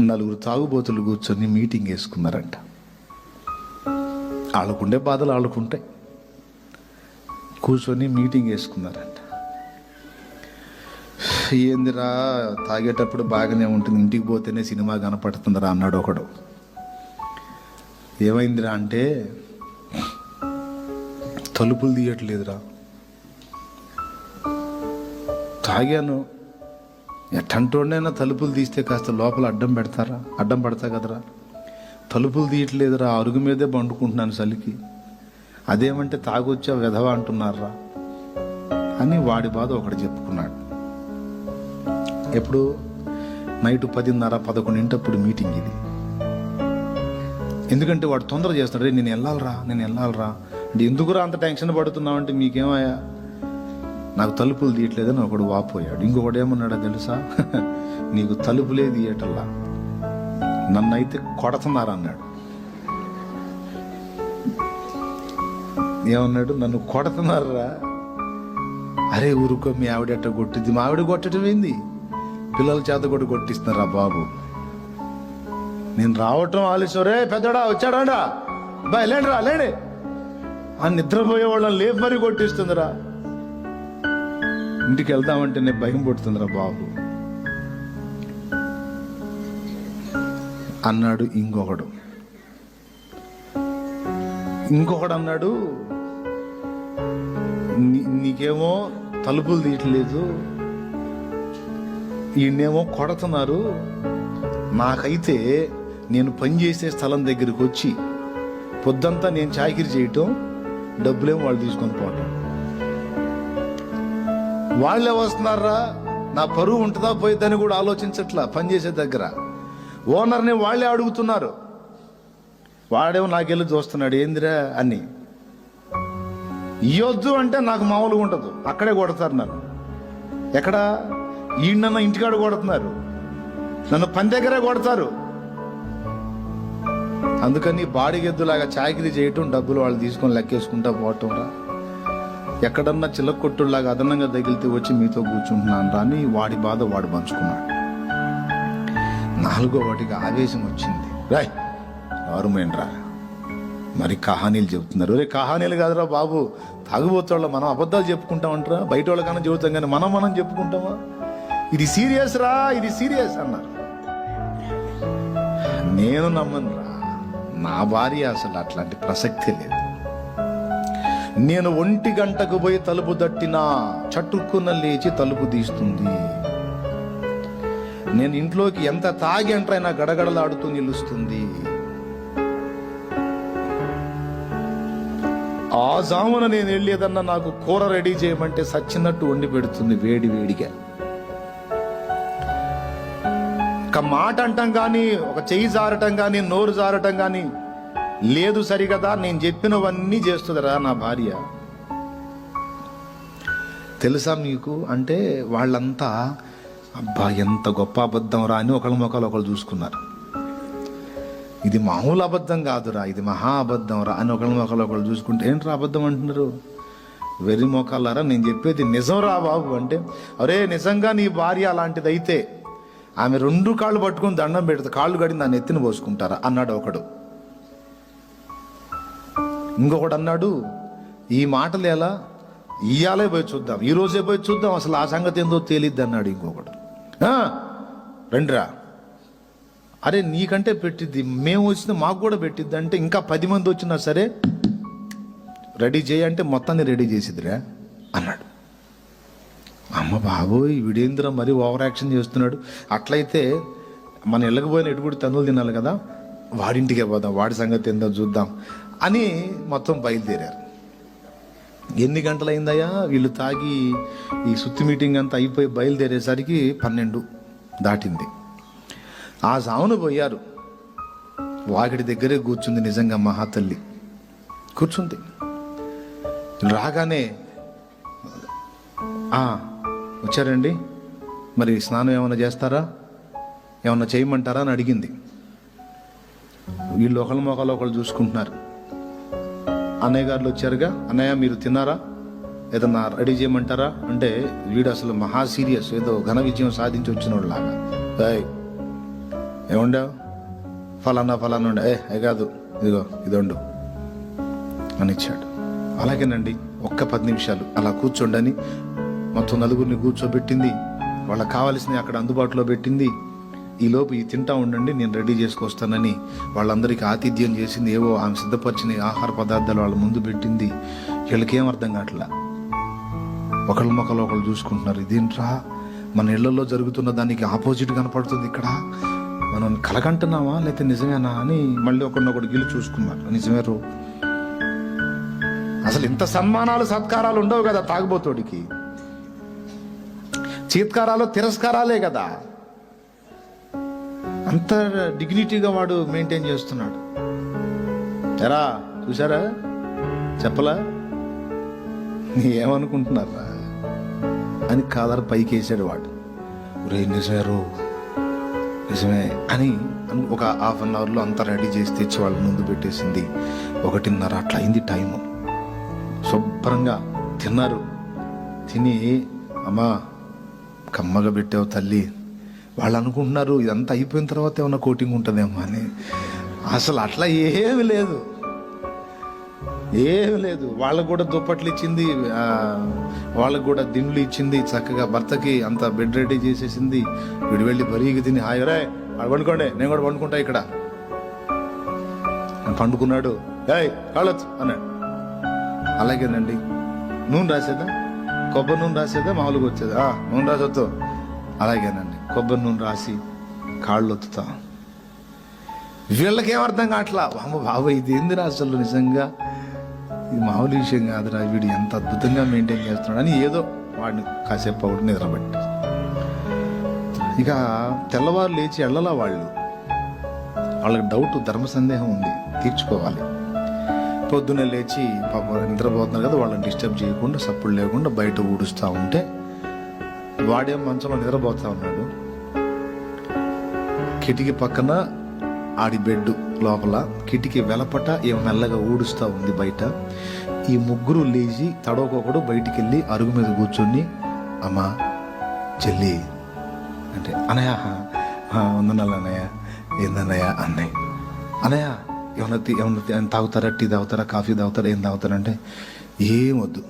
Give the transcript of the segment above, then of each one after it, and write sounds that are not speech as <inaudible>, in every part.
నలుగురు తాగుబోతులు కూర్చొని మీటింగ్ వేసుకున్నారంట. వాళ్ళకుండే బాధలు వాళ్ళకుంటాయి కూర్చొని మీటింగ్ వేసుకున్నారంట. ఏందిరా తాగేటప్పుడు బాగానే ఉంటుంది ఇంటికి పోతేనే సినిమా కనపడుతుందిరా అన్నాడు ఒకడు. ఏమైందిరా అంటే తలుపులు తీయట్లేదురా. తాగాను. ఎట్టంటోడైనా తలుపులు తీస్తే కాస్త లోపల అడ్డం పెడతారా? అడ్డం పడతా కదరా? తలుపులు తీయట్లేదురా అరుగు మీదే పండుకుంటున్నాను చలికి అదేమంటే తాగొచ్చా విధవ అంటున్నారా? అని వాడి బాధ ఒకటి చెప్పుకున్నాడు. ఎప్పుడు? నైట్ పదిన్నర పదకొండింటప్పుడు మీటింగ్ ఇది. ఎందుకంటే వాడు తొందర చేస్తాడు రే నేను వెళ్ళాలరా నేను వెళ్ళాలరా. అంటే ఎందుకురా అంత టెన్షన్ పడుతున్నావు? అంటే మీకేమయ్యా? నాకు తలుపులు తీయట్లేదని ఒకడు వాపోయాడు. ఇంకొకడు ఏమన్నాడో తెలుసా? <laughs> నీకు తలుపులే తీయటల్లా. నన్ను అయితే అన్నాడు ఏమన్నాడు? నన్ను కొడుతున్నారా? అరే ఊరుకో మీ ఆవిడ ఎట్ట కొట్టింది మా ఆవిడ కొట్టడం ఏంది? పిల్లల చేత కూడా కొట్టిస్తున్నారా బాబు? నేను రావటం ఆలస్యం. రే పెద్దడా వచ్చాడా బాయ్ లేండి రా లేండి. ఆ నిద్రపోయే వాళ్ళని లేపు మరీ కొట్టిస్తుందిరా ఇంటికి వెళ్దామంటేనే భయం పుడుతుందిరా బాబు. అన్నాడు ఇంకొకడు. ఇంకొకడు అన్నాడు "నీ- నీకేమో తలుపులు తీయట్లేదు. ఈయనేమో కొడుతున్నారు. నాకైతే నేను పనిచేసే స్థలం దగ్గరికి వచ్చి పొద్దంతా నేను చాకిరి చేయటం డబ్బులేమో వాళ్ళు తీసుకొని పోవటం. వాళ్ళే వస్తున్నారా? నా పరువు ఉంటుందా పోయిద్దని కూడా ఆలోచించట్లా పనిచేసే దగ్గర. ఓనర్ని వాళ్ళే అడుగుతున్నారు. వాడేమో నాకెళ్ళి చూస్తున్నాడు ఏందిరా అని. ఇయ్యొద్దు అంటే నాకు మామూలుగా ఉండదు అక్కడే కొడతారు నన్ను. ఎక్కడ? ఈయన ఇంటికాడ కొడుతున్నారు. నన్ను పని దగ్గరే కొడతారు. అందుకని బాడిగెద్దులాగా చాకిరీ చేయటం డబ్బులు వాళ్ళు తీసుకొని లెక్కేసుకుంటా పోవటం రా ఎక్కడన్నా చిల్లక అదనంగా తగిలితే వచ్చి మీతో కూర్చుంటున్నాను రా అని వాడి బాధ వాడు పంచుకున్నాడు. నాలుగో వాటికి ఆవేశం వచ్చింది. రాయ్ రా మరి కహానీలు చెబుతున్నారు. రే కహానీలు కాదురా బాబు. తాగుబోతోళ్ళ మనం అబద్ధాలు చెప్పుకుంటామంటారా? బయట వాళ్ళకన్నా చెబుతాం కానీ మనం మనం చెప్పుకుంటామా? ఇది సీరియస్ రా ఇది సీరియస్ అన్నారు. నేను నమ్మను రా. నా భార్య అసలు అట్లాంటి ప్రసక్తి లేదు. నేను ఒంటి గంటకు పోయి తలుపు తట్టినా చట్టుక్కున లేచి తలుపు తీస్తుంది. నేను ఇంట్లోకి ఎంత తాగి ఎంట్రైనా గడగడలాడుతూ నిలుస్తుంది. ఆ జామున నేను వెళ్ళేదన్నా నాకు కూర రెడీ చేయమంటే సచ్చినట్టు వండి పెడుతుంది వేడి వేడిగా. ఒక మాట అంటాం కానీ ఒక చెయ్యి జారటం కానీ నోరు జారటం కానీ లేదు సరిగదా నేను చెప్పినవన్నీ చేస్తుందిరా నా భార్య. తెలుసా మీకు? అంటే వాళ్ళంతా అబ్బా ఎంత గొప్ప అబద్ధం రా అని ఒకళ్ళ మొక్కలు ఒకళ్ళు చూసుకున్నారు. ఇది మామూలు అబద్ధం కాదురా ఇది మహా అబద్ధం రా అని ఒకళ్ళ మొక్కలు ఒకళ్ళు చూసుకుంటే ఏంట్రా అబద్ధం అంటున్నారు? వెర్రి మొక్కలారా నేను చెప్పేది నిజం రా బాబు అంటే అరే నిజంగా నీ భార్య అలాంటిది అయితే ఆమె రెండు కాళ్ళు పట్టుకుని దండం పెడుతుంది కాళ్ళు కడి నా నెత్తిన పోసుకుంటారా అన్నాడు ఒకడు. ఇంకొకడు అన్నాడు ఈ మాటలు ఎలా? ఇయ్యాలే పోయి చూద్దాం. ఈరోజే పోయి చూద్దాం. అసలు ఆ సంగతి ఏందో తేలిద్ది అన్నాడు ఇంకొకడు. రండిరా. అరే నీకంటే పెట్టిద్ది. మేము వచ్చిన మాకు కూడా పెట్టిద్ది. అంటే ఇంకా పది మంది వచ్చినా సరే రెడీ చేయంటే మొత్తాన్ని రెడీ చేసిద్దిరా అన్నాడు. అమ్మ బాబోయ్ వీడేంద్ర మరీ ఓవర్ యాక్షన్ చేస్తున్నాడు? అట్లయితే మన ఇళ్ళకపోయిన ఎటుకుడి తనులు తినాలి కదా? వాడింటికే పోదాం. వాడి సంగతి ఏందో చూద్దాం. అని మొత్తం బయలుదేరారు. ఎన్ని గంటలైందయ్యా? వీళ్ళు తాగి ఈ సుత్తి మీటింగ్ అంతా అయిపోయి బయలుదేరేసరికి పన్నెండు దాటింది. ఆ సామును పోయారు. వాకిడి దగ్గరే కూర్చుంది నిజంగా మహాతల్లి. కూర్చుంది. రాగానే వచ్చారండి. మరి స్నానం ఏమైనా చేస్తారా? ఏమన్నా చేయమంటారా? అని అడిగింది. వీళ్ళు ఒకళ్ళ మొక్కలు ఒకళ్ళు చూసుకుంటున్నారు. అన్నయ్య గారు వచ్చారుగా? అన్నయ్య మీరు తిన్నారా? ఏదన్నా రెడీ చేయమంటారా? అంటే వీడు అసలు మహా సీరియస్ ఏదో ఘన విజయం సాధించి వచ్చిన లాగా ఏముండవు? ఫలానా ఫలానా ఉండే. ఏ ఏ కాదు. ఇదిగో ఇది అని ఇచ్చాడు. అలాగేనండి ఒక్క పది నిమిషాలు. అలా కూర్చోండని మొత్తం నలుగురిని కూర్చోబెట్టింది. వాళ్ళకి కావాల్సినవి అక్కడ అందుబాటులో పెట్టింది. ఈ లోపు ఈ తింటా ఉండండి నేను రెడీ చేసుకొస్తానని వాళ్ళందరికీ ఆతిథ్యం చేసింది ఏవో ఆమె సిద్ధపరిచిన ఆహార పదార్థాలు వాళ్ళ ముందు పెట్టింది. వీళ్ళకి ఏం అర్థం కావట్లా? ఒకళ్ళ మొక్కలు ఒకళ్ళు చూసుకుంటున్నారు. ఇదేంట్రా? మన ఇళ్ళలో జరుగుతున్న దానికి ఆపోజిట్ కనపడుతుంది ఇక్కడ. మనం కలగంటున్నామా లేకపోతే నిజమేనా అని మళ్ళీ ఒకరినొకడు గిల్లు చూసుకున్నారు. నిజమేరు అసలు ఇంత సన్మానాలు సత్కారాలు ఉండవు కదా తాగుబోతోడికి? చీత్కారాలు తిరస్కారాలే కదా. అంత డిగ్నిటీగా వాడు మెయింటైన్ చేస్తున్నాడు. ఎరా చూసారా చెప్పలా? ఏమనుకుంటున్నారా? అని కాలర్ పైకి వేసాడు వాడు. రే నిజమే రో నిజమే అని ఒక హాఫ్ అన్ అవర్లో అంతా రెడీ చేసి తెచ్చి వాళ్ళ ముందు పెట్టేసింది. ఒకటిన్నర అట్లా అయింది టైము శుభ్రంగా తిన్నారు. తిని అమ్మా కమ్మగా పెట్టావు తల్లి. వాళ్ళు అనుకుంటున్నారు ఇదంతా అయిపోయిన తర్వాత ఏమైనా కోటింగ్ ఉంటుందేమో అని. అసలు అట్లా ఏమీ లేదు. ఏమీ లేదు. వాళ్ళకు కూడా దుప్పట్లు ఇచ్చింది వాళ్ళకు కూడా దిండ్లు ఇచ్చింది చక్కగా భర్తకి అంత బెడ్ రెడీ చేసేసింది. వీడు వెళ్ళి బరీగి తిని హాయ్ వాడు పండుకోండి నేను కూడా పండుకుంటా ఇక్కడ. పండుకున్నాడు. ఏయ్ కాళ్ళొచ్చు అన్నాడు. అలాగేనండి. నూనె రాసేదా కొబ్బరి నూనె రాసేదా మామూలుగా వచ్చేదా. ఆ, నూనె రాసొద్దు. అలాగేనండి. కొబ్బరి నూనె రాసి కాళ్ళు ఒత్తుతా వీళ్ళకేమర్థం కావట్లా? అమ్మ బాబాయ్ ఇది ఏంది అసలు? నిజంగా ఇది మామూలు విషయం కాదురా వీడు ఎంత అద్భుతంగా మెయింటైన్ చేస్తున్నాడు అని ఏదో వాడిని కాసేపు ఒకటి నిద్రపట్టి. ఇక తెల్లవారు లేచి వెళ్ళలా వాళ్ళు. వాళ్ళకి డౌట్ ధర్మ సందేహం ఉంది. తీర్చుకోవాలి. పొద్దున్నే లేచి పాప నిద్రపోతున్నారు కదా వాళ్ళని డిస్టర్బ్ చేయకుండా సప్పుడు లేకుండా బయట ఊడుస్తూ ఉంటే వాడే మంచంలో నిద్రపోతా ఉన్నాడు. కిటికీ పక్కన ఆడి బెడ్ లోపల కిటికీ వెలపట ఏమో మెల్లగా ఊడుస్తూ ఉంది బయట. ఈ ముగ్గురు లేచి తడవకొకడు బయటికి వెళ్ళి అరుగు మీద కూర్చొని అమ్మా చెల్లి అంటే అనయా వందనాలు అన్నయ్య ఏందన్నయ్య అన్నయ్య. అనయ్య ఏమన్నా ఏమన్నా ఏమన్నా తాగుతారా? టీ తాగుతారా? కాఫీ తాగుతారా? ఏం తాగుతారంటే ఏం వద్దు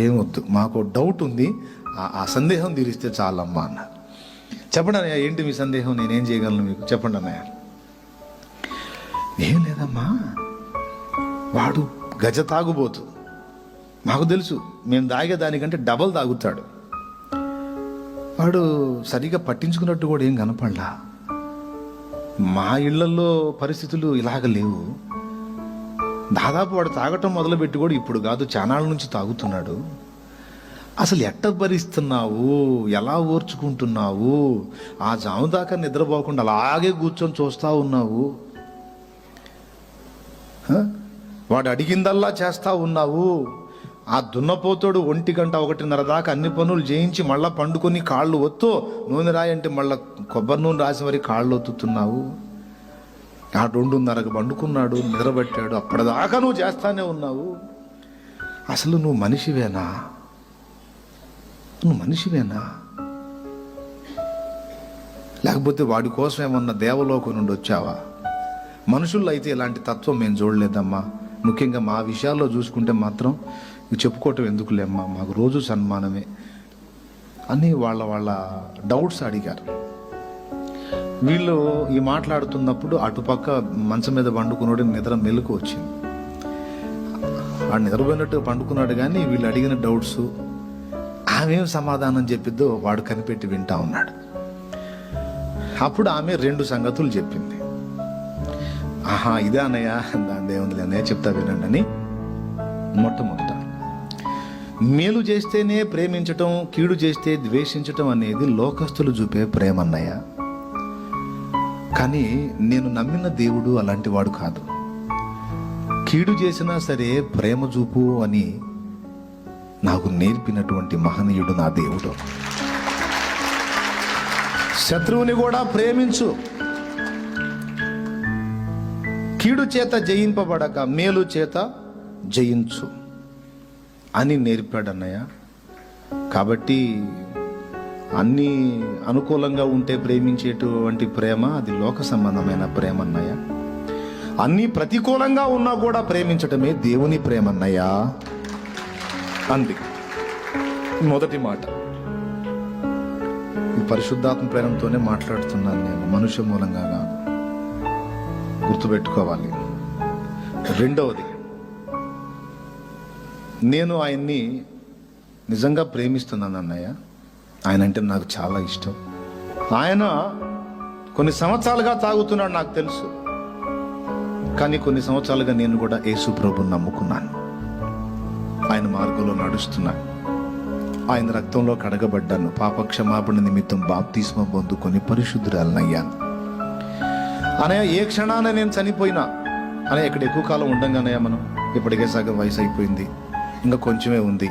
ఏం వద్దు మాకు డౌట్ ఉంది ఆ- సందేహం తీరిస్తే చాలమ్మా అన్నారు చెప్పండి అన్నయ్య ఏంటి మీ సందేహం? నేనేం చేయగలను మీకు? చెప్పండి అన్నయ్య. ఏం లేదమ్మా. వాడు గజ తాగుబోతు. మాకు తెలుసు మేము తాగే దానికంటే డబల్ తాగుతాడు. వాడు సరిగా పట్టించుకున్నట్టు కూడా ఏం కనపడలా. మా ఇళ్ళలో పరిస్థితులు ఇలాగ లేవు. దాదాపు వాడు తాగటం మొదలుపెట్టి కూడా ఇప్పుడు కాదు చానాళ్ళ నుంచి తాగుతున్నాడు. అసలు ఎట్ట భరిస్తున్నావు? ఎలా ఓర్చుకుంటున్నావు? ఆ జాము దాకా నిద్రపోకుండా అలాగే కూర్చొని చూస్తా ఉన్నావు? వాడు అడిగిందల్లా చేస్తూ ఉన్నావు? ఆ దున్నపోతోడు ఒంటి గంట ఒకటిన్నర దాకా అన్ని పనులు చేయించి మళ్ళీ పండుకొని కాళ్ళు ఒత్తు నూనె రాయంటే మళ్ళీ కొబ్బరి నూనె రాసి మరి కాళ్ళు ఒత్తుతున్నావు? ఆ రెండున్నరకు పండుకున్నాడు నిద్రపట్టాడు అప్పటిదాకా నువ్వు చేస్తానే ఉన్నావు? అసలు నువ్వు మనిషివేనా? నువ్వు మనిషివేనా? లేకపోతే వాడి కోసం ఏమన్నా దేవలోకం నుండి వచ్చావా? మనుషుల్లో అయితే ఇలాంటి తత్వం మేము చూడలేదమ్మా. ముఖ్యంగా మా విషయాల్లో చూసుకుంటే మాత్రం చెప్పుకోవటం ఎందుకులేమ్మా? మాకు రోజు సన్మానమే. అని వాళ్ళ వాళ్ళ డౌట్స్ అడిగారు. వీళ్ళు ఈ మాట్లాడుతున్నప్పుడు అటుపక్క మంచం మీద పండుకున్నాడు నిద్ర మెలకు వచ్చింది. వాడు నిద్రపోయినట్టు పండుకున్నాడు కానీ వీళ్ళు అడిగిన డౌట్స్ ఆమెం సమాధానం చెప్పిద్దో వాడు కనిపెట్టి వింటా ఉన్నాడు. అప్పుడు ఆమె రెండు సంగతులు చెప్పింది. ఆహా ఇదే అన్నయ్య దేవుంది అన్నయ్య చెప్తా వినండి అని మొట్టమొదట. మేలు చేస్తేనే ప్రేమించటం కీడు చేస్తే ద్వేషించటం అనేది లోకస్తులు చూపే ప్రేమ అన్నయ్య. కానీ నేను నమ్మిన దేవుడు అలాంటి వాడు కాదు. కీడు చేసినా సరే ప్రేమ చూపు అని నాకు నేర్పినటువంటి మహనీయుడు నా దేవుడు. శత్రువుని కూడా ప్రేమించు. కీడు చేత జయింపబడక మేలు చేత జయించు అని నేర్పాడు అన్నయ్య కాబట్టి అన్నీ అనుకూలంగా ఉంటే ప్రేమించేటువంటి ప్రేమ అది లోక సంబంధమైన ప్రేమ అన్నయ్య. అన్నీ ప్రతికూలంగా ఉన్నా కూడా ప్రేమించటమే దేవుని ప్రేమ అన్నయ్య అంది మొదటి మాట. ఈ పరిశుద్ధాత్మ ప్రేమతోనే మాట్లాడుతున్నాను నేను. మనుష్య మూలంగా కాదు. గుర్తుపెట్టుకోవాలి. రెండవది నేను ఆయన్ని నిజంగా ప్రేమిస్తున్నాను అన్నయ్య. ఆయన అంటే నాకు చాలా ఇష్టం. ఆయన కొన్ని సంవత్సరాలుగా తాగుతున్నాడు నాకు తెలుసు. కానీ కొన్ని సంవత్సరాలుగా నేను కూడా యేసు ప్రభు నమ్ముకున్నాను. ఆయన మార్గంలో నడుస్తున్నాను ఆయన రక్తంలో కడగబడ్డాను. పాప క్షమాపణ నిమిత్తం బాప్తిస్మ పొందుకొని పరిశుద్ధురాలనయ్యాను. అనే ఏ క్షణాన నేను చనిపోయినా? అనే ఇక్కడ ఎక్కువ కాలం ఉండంగానయ్యా మనం. ఇప్పటికే సగం వయసు అయిపోయింది. ఇంకా కొంచెమే ఉంది.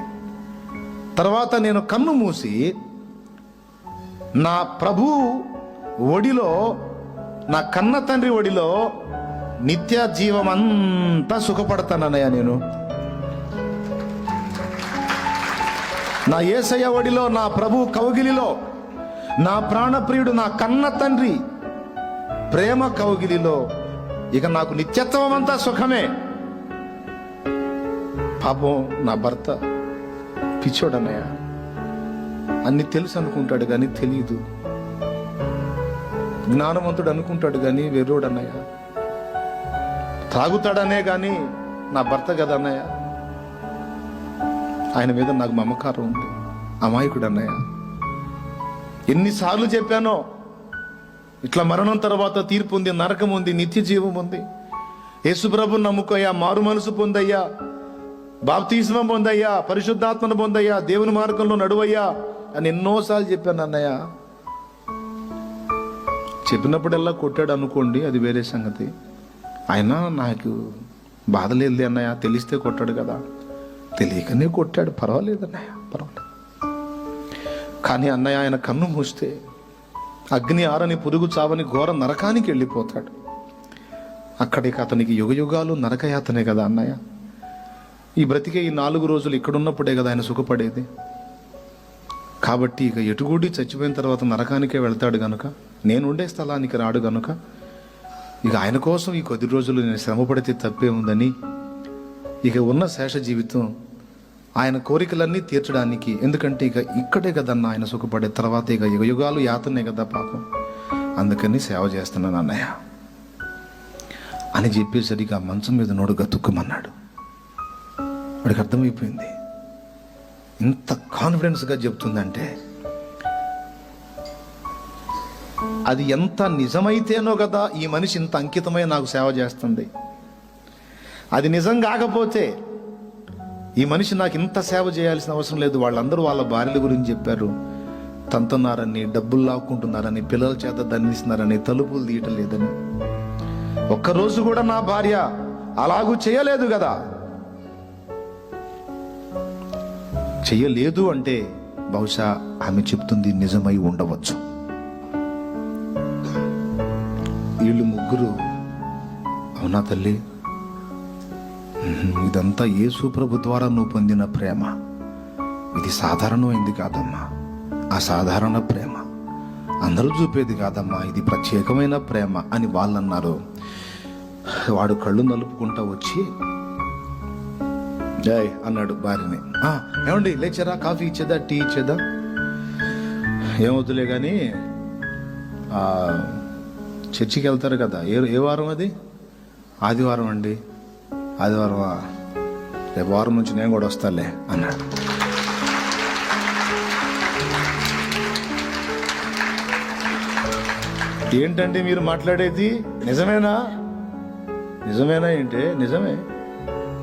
తర్వాత నేను కన్ను మూసి నా ప్రభు ఒడిలో నా కన్న తండ్రి ఒడిలో నిత్య జీవమంతా సుఖపడతానన్నయ్యా నేను. నా ఏసయ్య ఒడిలో నా ప్రభు కౌగిలిలో నా ప్రాణప్రియుడు నా కన్న తండ్రి ప్రేమ కౌగిలిలో ఇక నాకు నిత్యత్వం అంతా సుఖమే. పాపం నా భర్త పిచ్చోడన్నయ్య. అన్ని తెలుసు అనుకుంటాడు కానీ తెలియదు జ్ఞానవంతుడు అనుకుంటాడు కానీ వెర్రోడన్నయ్య త్రాగుతాడనే కానీ నా భర్త కదా అన్నయ్య ఆయన మీద నాకు మమకారం ఉంది. అమాయకుడు అన్నయ్య ఎన్నిసార్లు చెప్పానో. ఇట్లా మరణం తర్వాత తీర్పు ఉంది నరకం ఉంది నిత్య జీవం ఉంది. యేసుప్రభు నమ్ముకోయ్యా మారు మనసు పొందయ్యా. బాప్తీసం పొందయ్యా పరిశుద్ధాత్మను పొందయ్యా దేవుని మార్గంలో నడువయ్యా అని ఎన్నోసార్లు చెప్పాను అన్నయ్య చెప్పినప్పుడల్లా కొట్టాడు అనుకోండి అది వేరే సంగతి. ఆయన నాకు బాధ లేదు అన్నయ్య తెలిస్తే కొట్టాడు కదా. తెలియకనే కొట్టాడు. పర్వాలేదు అన్నయ్య పర్వాలేదు. కానీ అన్నయ్య ఆయన కన్ను మూస్తే అగ్ని ఆరని పురుగు చావని ఘోర నరకానికి వెళ్ళిపోతాడు. అక్కడికి అతనికి యుగయుగాలు నరకయాతనే కదా అన్నయ్య. ఈ బ్రతికే ఈ నాలుగు రోజులు ఇక్కడున్నప్పుడే కదా ఆయన సుఖపడేది. కాబట్టి ఇక ఎటుగూడి చచ్చిపోయిన తర్వాత నరకానికే వెళ్తాడు గనుక నేను ఉండే స్థలానికి రాడు గనుక ఇక ఆయన కోసం ఈ కొద్ది రోజులు నేను శ్రమపడితే తప్పే ఉందని ఇక ఉన్న శేష జీవితం ఆయన కోరికలన్నీ తీర్చడానికి. ఎందుకంటే ఇక ఇక్కడే కదన్న ఆయన సుఖపడే తర్వాత ఇక యుగ యుగాలు యాతనే కదా పాపం. అందుకని సేవ చేస్తున్నాను అన్నయ్య అని చెప్పేసరికి ఆ మంచం మీద నోడు గతుక్కమన్నాడు వాడికి అర్థమైపోయింది. ఇంత కాన్ఫిడెన్స్గా చెప్తుందంటే అది ఎంత నిజమైతేనో కదా ఈ మనిషి ఇంత అంకితమై నాకు సేవ చేస్తుంది. అది నిజం కాకపోతే ఈ మనిషి నాకు ఇంత సేవ చేయాల్సిన అవసరం లేదు. వాళ్ళందరూ వాళ్ళ భార్యల గురించి చెప్పారు. తంతున్నారని డబ్బులు లాక్కుంటున్నారని పిల్లల చేత దండిస్తున్నారని తలుపులు తీయటం లేదని. ఒక్కరోజు కూడా నా భార్య అలాగూ చేయలేదు కదా. చెయ్యలేదు అంటే బహుశా ఆమె చెప్తుంది నిజమై ఉండవచ్చు. వీళ్ళు ముగ్గురు అవునా తల్లి? ఇదంతా యేసు ప్రభు ద్వారా నువ్వు పొందిన ప్రేమ. ఇది సాధారణమైంది కాదమ్మా. అసాధారణ ప్రేమ. అందరూ చూపేది కాదమ్మా ఇది ప్రత్యేకమైన ప్రేమ అని వాళ్ళు అన్నారు వాడు కళ్ళు నలుపుకుంటా వచ్చి జయ్ అన్నాడు భార్యని. ఏమండి లేచారా? కాఫీ ఇచ్చేదా? టీ ఇచ్చేదా? ఏమవుతులే కానీ చర్చికి వెళ్తారు కదా. ఏ ఏ వారం అది? ఆదివారం అండి. ఆదివారమా రేపు వారం నుంచి నేను కూడా వస్తాలే అన్నాడు ఏంటంటే మీరు మాట్లాడేది? నిజమేనా? నిజమేనా ఏంటి? నిజమే.